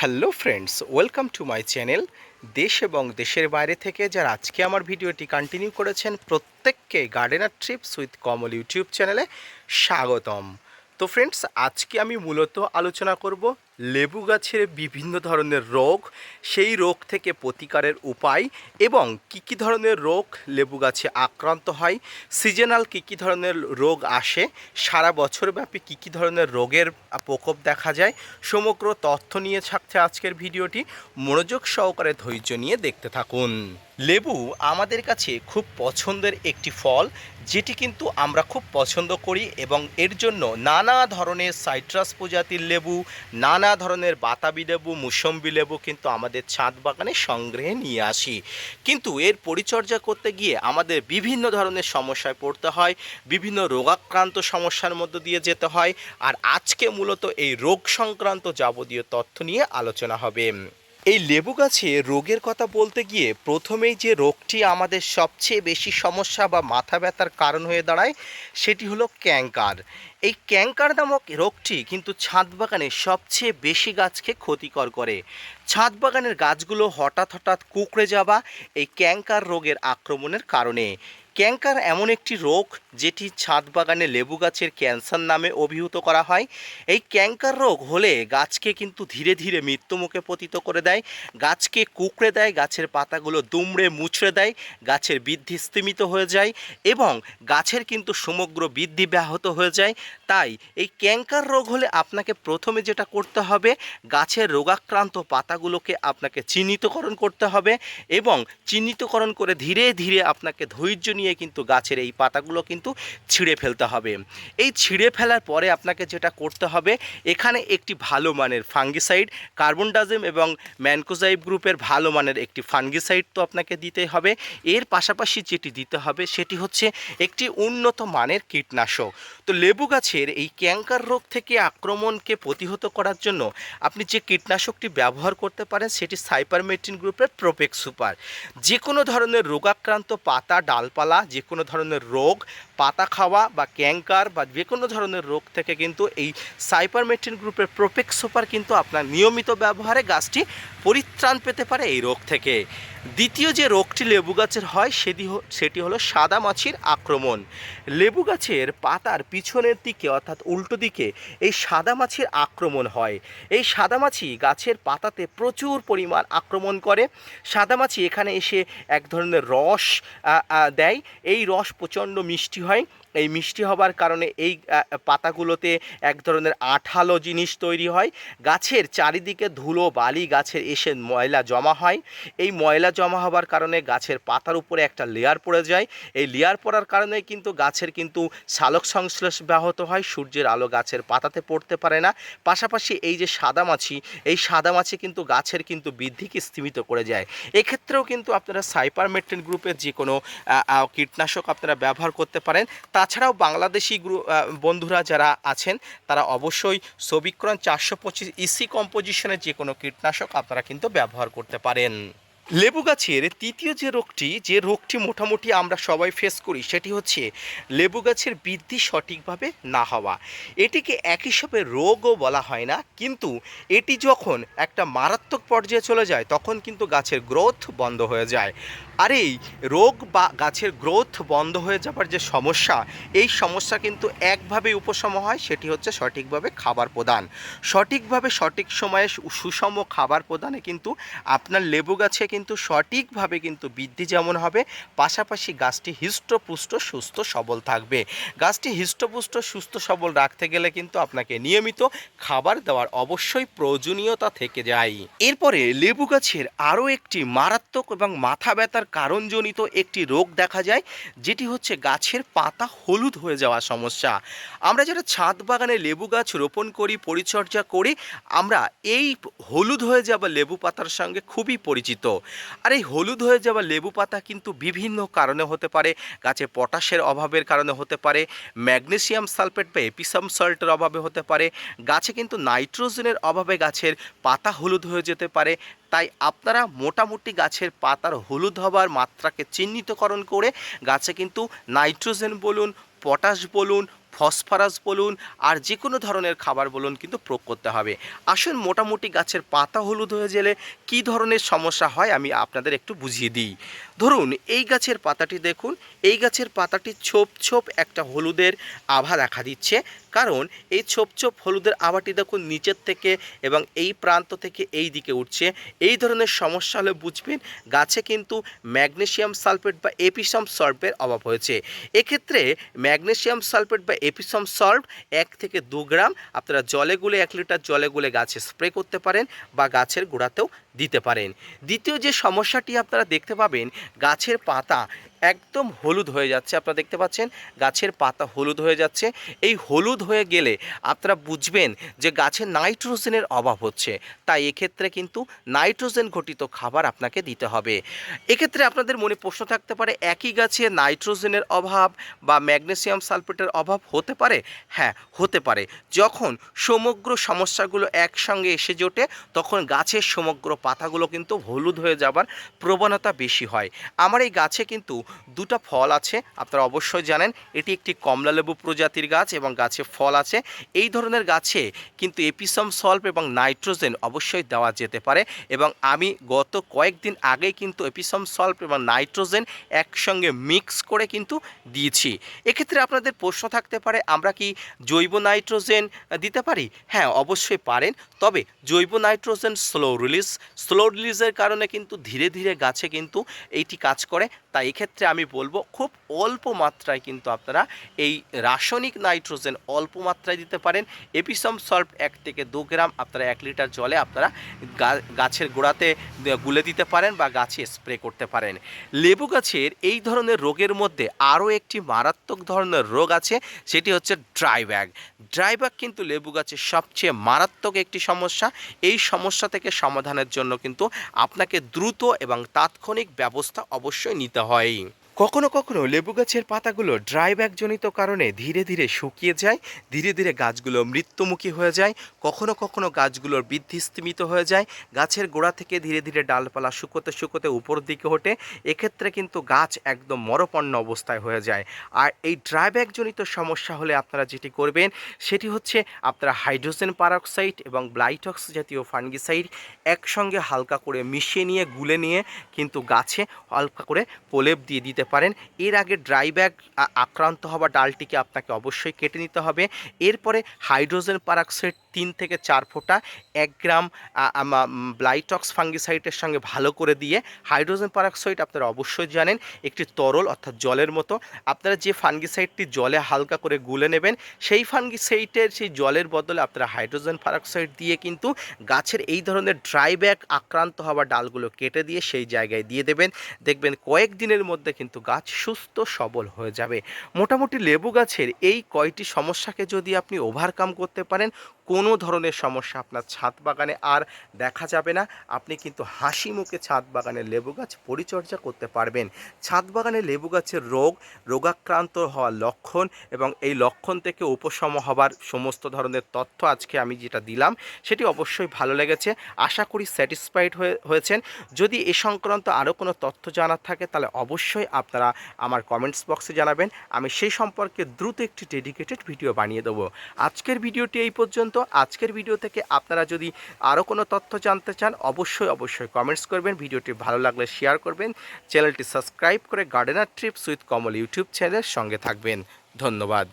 Hello friends welcome to my channel দেশ এবং দেশের বাইরে থেকে যারা আজকে আমার ভিডিওটি কন্টিনিউ করেছেন, প্রত্যেককে gardener trips with Kamal YouTube চ্যানেলে স্বাগতম। তো ফ্রেন্ডস আজকে আমি মূলত আলোচনা করব লেবু গাছের বিভিন্ন ধরনের রোগ, সেই রোগ থেকে প্রতিকারের উপায় এবং কি কি ধরনের রোগ লেবু গাছে আক্রান্ত হয়, সিজনাল কি কি ধরনের রোগ আসে, সারা বছরব্যাপী কি কি ধরনের রোগের প্রকোপ দেখা যায়, সমগ্র তথ্য নিয়ে থাকছে আজকের ভিডিওটি। মনোযোগ সহকারে ধৈর্য নিয়ে দেখতে থাকুন। লেবু আমাদের কাছে খুব পছন্দের একটি ফল, যেটি কিন্তু আমরা খুব পছন্দ করি এবং এর জন্য নানা ধরনের সাইট্রাস প্রজাতির লেবু, নানা ধরনের বাতাবি লেবু, মুসম্বি লেবু কিন্তু আমাদের ছাদ বাগানে সংগ্রহে নিয়ে আসি। কিন্তু এর পরিচর্যা করতে গিয়ে আমাদের বিভিন্ন ধরনের সমস্যায় পড়তে হয়, বিভিন্ন রোগাক্রান্ত সমস্যার মধ্য দিয়ে যেতে হয়, আর আজকে মূলত এই রোগ সংক্রান্ত যাবতীয় তথ্য নিয়ে আলোচনা হবে। এই লেবু গাছে রোগের কথা বলতে গিয়ে প্রথমেই যে রোগটি আমাদের সবচেয়ে বেশি সমস্যা বা মাথা ব্যথার কারণ হয়ে দাঁড়ায়, সেটি হলো ক্যাঙ্কার এই ক্যাঙ্কার নামক রোগটি কিন্তু ছাদ বাগানে সবচেয়ে বেশি গাছকে ক্ষতিকর করে। ছাদ বাগানের গাছগুলো হঠাৎ হঠাৎ কুকড়ে যাওয়া এই ক্যাঙ্কার রোগের আক্রমণের কারণে। ক্যাঙ্কার এমন একটি রোগ যেটি ছাদ বাগানে লেবু গাছের ক্যান্সার নামে অভিহিত করা হয়। এই ক্যাঙ্কার রোগ হলে গাছকে কিন্তু ধীরে ধীরে মৃত্যুমুখে পতিত করে দেয়। গাছকে কুকড়ে দেয়, গাছের পাতাগুলো দুমড়ে মুচড়ে দেয়, গাছের বৃদ্ধি স্তীমিত হয়ে যায় এবং গাছের কিন্তু সমগ্র বৃদ্ধি ব্যাহত হয়ে যায়। তাই এই ক্যাঙ্কার রোগ হলে আপনাকে প্রথমে যেটা করতে হবে, গাছের রোগাক্রান্ত পাতাগুলোকে আপনাকে চিহ্নিতকরণ করতে হবে এবং চিহ্নিতকরণ করে ধীরে ধীরে আপনাকে ধৈর্য নিয়ে কিন্তু গাছের এই পাতাগুলো কিন্তু ছিঁড়ে ফেলতে হবে। এই ছিঁড়ে ফেলার পরে আপনাকে যেটা করতে হবে, এখানে একটি ভালো মানের ফাঙ্গিসাইড, কার্বনডাজিম এবং ম্যানকোজাইব গ্রুপের ভালো মানের একটি ফাঙ্গিসাইড তো আপনাকে দিতে হবে। এর পাশাপাশি যেটি দিতে হবে, সেটি হচ্ছে একটি উন্নত মানের কীটনাশক। তো লেবু গাছের এই ক্যাঙ্কার রোগ থেকে আক্রমণকে প্রতিহত করার জন্য আপনি যে কীটনাশকটি ব্যবহার করতে পারেন, সেটি সাইপারমেট্রিন গ্রুপের প্রোপেক সুপার। যে কোনো ধরনের রোগাক্রান্ত পাতা, ডালপালা যে কোনো ধরনের রোগ, পাতা খাওয়া বা ক্যাঙ্কার বা যে কোনো ধরনের রোগ থেকে কিন্তু এই সাইপারমেট্রিন গ্রুপের প্রোপেক সুপার কিন্তু আপনার নিয়মিত ব্যবহারে গাছটি পরিত্রাণ পেতে পারে এই রোগ থেকে। দ্বিতীয় যে রোগটি লেবু গাছের হয় সেটি সেটি হলো সাদা মাছির আক্রমণ। লেবু গাছের পাতার পিছনের দিকে অর্থাৎ উল্টো দিকে এই সাদা মাছির আক্রমণ হয়। এই সাদা মাছি গাছের পাতাতে প্রচুর পরিমাণ আক্রমণ করে। সাদা মাছি এখানে এসে এক ধরনের রস দেয়। এই রস প্রচণ্ড মিষ্টি হয়। এই মিষ্টি হবার কারণে এই পাতাগুলোতে এক ধরনের আঠালো জিনিস তৈরি হয়। গাছের চারিদিকে ধুলো, বালি গাছের এসে ময়লা জমা হয়। এই ময়লা জমা হবার কারণে গাছের পাতার উপরে একটা লেয়ার পড়ে যায়। এই লেয়ার পড়ার কারণে কিন্তু গাছের কিন্তু সালোক সংশ্লেষ ব্যাহত হয়, সূর্যের আলো গাছের পাতাতে পড়তে পারে না। পাশাপাশি এই যে সাদা মাছি, এই সাদা মাছি কিন্তু গাছের কিন্তু বৃদ্ধিকে স্থিমিত করে যায়। এক্ষেত্রেও কিন্তু আপনারা সাইপারমেট্রিন গ্রুপের যে কোনো কীটনাশক আপনারা ব্যবহার করতে পারেন। তাছাড়াও বাংলাদেশি বন্ধুরা যারা আছেন, তারা অবশ্যই সবিক্রণ চারশো পঁচিশ ইসি কম্পোজিশনের যে কোনো কীটনাশক আপনারা কিন্তু ব্যবহার করতে পারেন। লেবু গাছের তৃতীয় যে রোগটি যে রোগটি মোটামুটি আমরা সবাই ফেস করি, সেটি হচ্ছে লেবু গাছের বৃদ্ধি সঠিকভাবে না হওয়া। এটিকে এক হিসাবে রোগও বলা হয় না, কিন্তু এটি যখন একটা মারাত্মক পর্যায়ে চলে যায়, তখন কিন্তু গাছের গ্রোথ বন্ধ হয়ে যায়। আর এই রোগ বা গাছের গ্রোথ বন্ধ হয়ে যাবার যে সমস্যা, এই সমস্যা কিন্তু একভাবে উপশম হয়, সেটি হচ্ছে সঠিকভাবে খাবার প্রদান। সঠিকভাবে সঠিক সময়ে সুষম খাবার প্রদানে কিন্তু আপনার লেবু গাছে কিন্তু সঠিকভাবে কিন্তু বৃদ্ধি যেমন হবে, পাশাপাশি গাছটি হৃষ্টপুষ্ট, সুস্থ, সবল থাকবে। গাছটি হৃষ্টপুষ্ট, সুস্থ, সবল রাখতে গেলে কিন্তু আপনাকে নিয়মিত খাবার দেওয়ার অবশ্যই প্রয়োজনীয়তা থেকে যায়। এরপরে লেবু গাছের আরও একটি মারাত্মক এবং মাথা ব্যথার কারণজনিত একটি রোগ দেখা যায়, যেটি হচ্ছে গাছের পাতা হলুদ হয়ে যাওয়া সমস্যা। আমরা যারা ছাদ বাগানে লেবু গাছ রোপণ করি, পরিচর্যা করি, আমরা এই হলুদ হয়ে যাওয়া লেবু পাতার সঙ্গে খুবই পরিচিত। আর এই হলুদ হয়ে যাওয়া লেবু পাতা কিন্তু বিভিন্ন কারণে হতে পারে, গাছে পটাশের অভাবের কারণে হতে পারে, ম্যাগনেসিয়াম সালফেট বা এপিসাম সল্টের অভাবে হতে পারে, গাছে কিন্তু নাইট্রোজেনের অভাবে গাছের পাতা হলুদ হয়ে যেতে পারে তাই আপনারা মোটামুটি গাছের পাতার হলুদ হবার মাত্রাকে চিহ্নিতকরণ করে গাছে কিন্তু নাইট্রোজেন বলুন, পটাশ বলুন, ফসফরাস বলুন আর যে কোনো ধরনের খাবার বলুন কিন্তু প্রয়োগ করতে হবে। আসুন মোটামুটি গাছের পাতা হলুদ হয়ে গেলে কী ধরনের সমস্যা হয় আমি আপনাদের একটু বুঝিয়ে দিই। ধরুন, এই গাছের পাতাটি দেখুন, এই গাছের পাতাটি ছোপ ছোপ একটা হলুদের আভা দেখা দিচ্ছে। কারণ, এই ছোপ ছোপ হলুদের আভাটি দেখুন নিচের থেকে এবং এই প্রান্ত থেকে এই দিকে উঠছে। এই ধরনের সমস্যা হলে বুঝবেন, গাছে কিন্তু ম্যাগনেসিয়াম সালফেট বা এপিসাম সল্টের অভাব হয়েছে। এক্ষেত্রে ম্যাগনেসিয়াম সালফেট বা এপিসাম সল্ট এক থেকে দু গ্রাম আপনারা জলে গুলে এক লিটার জলে গুলে গাছে স্প্রে করতে পারেন বা গাছের গোড়াতেও দিতে পারেন। দ্বিতীয় যে সমস্যাটি আপনারা দেখতে পাবেন গাছের পাতা একদম হলুদ হয়ে যাচ্ছে। আপনারা দেখতে পাচ্ছেন, গাছের পাতা হলুদ হয়ে যাচ্ছে। এই হলুদ হয়ে গেলে আপনারা বুঝবেন যে গাছে নাইট্রোজেনের অভাব হচ্ছে। তাই এক্ষেত্রে কিন্তু নাইট্রোজেন ঘটিত খাবার আপনাকে দিতে হবে। এক্ষেত্রে আপনাদের মনে প্রশ্ন থাকতে পারে, একই গাছে নাইট্রোজেনের অভাব বা ম্যাগনেসিয়াম সালফেটের অভাব হতে পারে? হ্যাঁ হতে পারে। যখন সমগ্র সমস্যাগুলো একসঙ্গে এসে জোটে, তখন গাছের সমগ্র পাতাগুলো কিন্তু হলুদ হয়ে যাবার প্রবণতা বেশি হয়। আমার এই গাছে কিন্তু দুটো ফল আছে, আপনারা অবশ্যই জানেন। এটি একটি কমলালেবু প্রজাতির গাছ এবং গাছে ফল আছে। এই ধরনের গাছে কিন্তু এপিসম সল্প এবং নাইট্রোজেন অবশ্যই দেওয়া যেতে পারে এবং আমি গত কয়েকদিন আগেই কিন্তু এপিসম সল্প এবং নাইট্রোজেন একসঙ্গে মিক্স করে কিন্তু দিয়েছি। এক্ষেত্রে আপনাদের প্রশ্ন থাকতে পারে, আমরা কি জৈব নাইট্রোজেন দিতে পারি? হ্যাঁ অবশ্যই পারেন। তবে জৈব নাইট্রোজেন স্লো রিলিজ, স্লো রিলিজের কারণে কিন্তু ধীরে ধীরে গাছে কিন্তু এইটি কাজ করে। তাই এক্ষেত্রে আমি বলব খুব অল্প মাত্রায় কিন্তু আপনারা এই রাসায়নিক নাইট্রোজেন অল্প মাত্রায় দিতে পারেন। এপিসম সল্ট এক থেকে দু গ্রাম আপনারা এক লিটার জলে আপনারা গাছের গোড়াতে গুলে দিতে পারেন বা গাছে স্প্রে করতে পারেন। লেবু গাছের এই ধরনের রোগের মধ্যে আরও একটি মারাত্মক ধরনের রোগ আছে, সেটি হচ্ছে ড্রাই ব্যাগ। ড্রাই ব্যাগ কিন্তু লেবু গাছের সবচেয়ে মারাত্মক একটি সমস্যা। এই সমস্যা থেকে সমাধানের জন্য কিন্তু আপনাকে দ্রুত এবং তাৎক্ষণিক ব্যবস্থা অবশ্যই নিতে হয় কখনো কখনো লেবু গাছের পাতাগুলো ড্রাই ব্যাগজনিত কারণে ধীরে ধীরে শুকিয়ে যায়, ধীরে ধীরে গাছগুলো মৃত্যুমুখী হয়ে যায়, কখনো কখনো গাছগুলোর বৃদ্ধি স্তীমিত হয়ে যায়, গাছের গোড়া থেকে ধীরে ধীরে ডালপালা শুকোতে শুকোতে উপর দিকে ওঠে, এক্ষেত্রে কিন্তু গাছ একদম মরপন্ন অবস্থায় হয়ে যায়। আর এই ড্রাই ব্যাগজনিত সমস্যা হলে আপনারা যেটি করবেন, সেটি হচ্ছে আপনারা হাইড্রোজেন পারক্সাইড এবং ব্লাইটক্স জাতীয় ফাঙ্গিসাইড একসঙ্গে হালকা করে মিশিয়ে নিয়ে, গুলে নিয়ে কিন্তু গাছে হালকা করে প্রলেপ দিয়ে দিতে পারেন। এর আগে ড্রাই ব্যাগ আক্রান্ত হওয়া ডালটিকে আপনাকে অবশ্যই কেটে নিতে হবে। এরপরে হাইড্রোজেন পারক্সাইড তিন থেকে চার ফোঁটা এক গ্রাম ব্লাইটক্স ফাঙ্গিসাইডের সঙ্গে ভালো করে দিয়ে হাইড্রোজেন পারক্সাইড আপনারা অবশ্যই জানেন, একটি তরল অর্থাৎ জলের মতো। আপনারা যে ফাঙ্গিসাইডটি জলে হালকা করে গুলে নেবেন, সেই ফাঙ্গিসাইডের সেই জলের বদলে আপনারা হাইড্রোজেন পারক্সাইড দিয়ে কিন্তু গাছের এই ধরনের ড্রাই ব্যাগ আক্রান্ত হওয়া ডালগুলো কেটে দিয়ে সেই জায়গায় দিয়ে দেবেন। দেখবেন কয়েক দিনের মধ্যে কিন্তু গাছ সুস্থ সবল হয়ে যাবে। মোটামুটি লেবু গাছের এই কয়টি সমস্যাকে যদি আপনি ওভারকাম করতে পারেন কোনো ধরনের সমস্যা আপনার ছাদ বাগানে আর দেখা যাবে না। আপনি কিন্তু হাসি মুখে ছাদ বাগানে লেবু গাছ পরিচর্যা করতে পারবেন। ছাদ বাগানে লেবু গাছের রোগ, রোগাক্রান্ত হওয়ার লক্ষণ এবং এই লক্ষণ থেকে উপশম হবার সমস্ত ধরনের তথ্য আজকে আমি যেটা দিলাম, সেটি অবশ্যই ভালো লেগেছে। আশা করি স্যাটিসফাইড হয়ে, হয়েছেন। যদি এ সংক্রান্ত আরও কোনো তথ্য জানার থাকে, তাহলে অবশ্যই আপনারা আমার কমেন্টস বক্সে জানাবেন। আমি সেই সম্পর্কে দ্রুত একটি ডেডিকেটেড ভিডিও বানিয়ে দেবো। আজকের ভিডিওটি এই পর্যন্ত আজকের ভিডিও থেকে আপনারা যদি আরও কোনো তথ্য জানতে চান, অবশ্যই অবশ্যই কমেন্টস করবেন। ভিডিওটি ভালো লাগলে শেয়ার করবেন। চ্যানেলটি সাবস্ক্রাইব করে gardener trips with Kamal YouTube চ্যানেলের সঙ্গে থাকবেন। ধন্যবাদ।